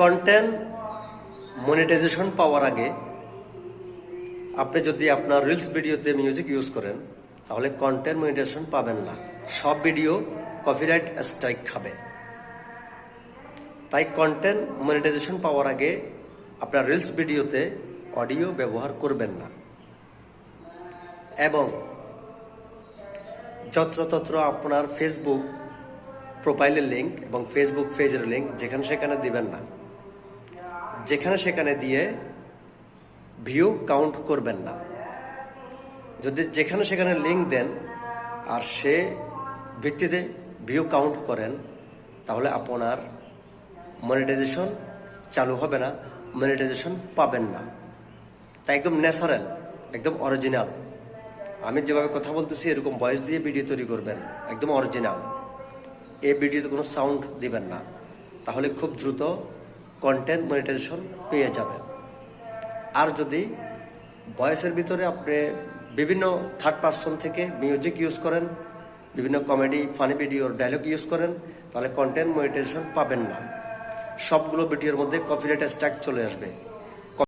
Content monetization পাওয়ার আগে আপনি যদি আপনার রিলস ভিডিওতে মিউজিক ইউজ করেন, তাহলে কন্টেন্ট মনিটাইজেশন পাবেন না। সব ভিডিও কপিরাইট স্ট্রাইক খাবে। তাই কন্টেন্ট মনিটাইজেশন পাওয়ার আগে আপনার রিলস ভিডিওতে অডিও ব্যবহার করবেন না। এবং যত্রতত্র আপনার ফেসবুক প্রোফাইলের লিঙ্ক এবং ফেসবুক পেজের লিঙ্ক যেখানে সেখানে দিবেন না। যেখানে সেখানে দিয়ে ভিউ কাউন্ট করবেন না। যদি যেখানে সেখানে লিঙ্ক দেন আর সে ভিত্তিতে ভিউ কাউন্ট করেন, তাহলে আপনার মনিটাইজেশন চালু হবে না মনিটাইজেশন পাবেন না। তাই একদম ন্যাচারাল একদম অরিজিনাল আমি যেভাবে কথা বলতেছি, এরকম ভয়েস দিয়ে ভিডিও তৈরি করবেন, একদম অরিজিনাল এই ভিডিওতে কোনো সাউন্ড দিবেন না। তাহলে খুব দ্রুত কন্টেন্ট মনিটাইজেশন পেয়ে যাবেন। আর যদি ভয়েসের ভিতরে আপনি বিভিন্ন থার্ড পার্সন থেকে মিউজিক ইউজ করেন, বিভিন্ন কমেডি ফানি ভিডিওর ডায়লগ ইউজ করেন, তাহলে কন্টেন্ট মনিটাইজেশন পাবেন না। সবগুলো ভিডিওর মধ্যে কপিরাইট স্ট্যাক চলে আসবে।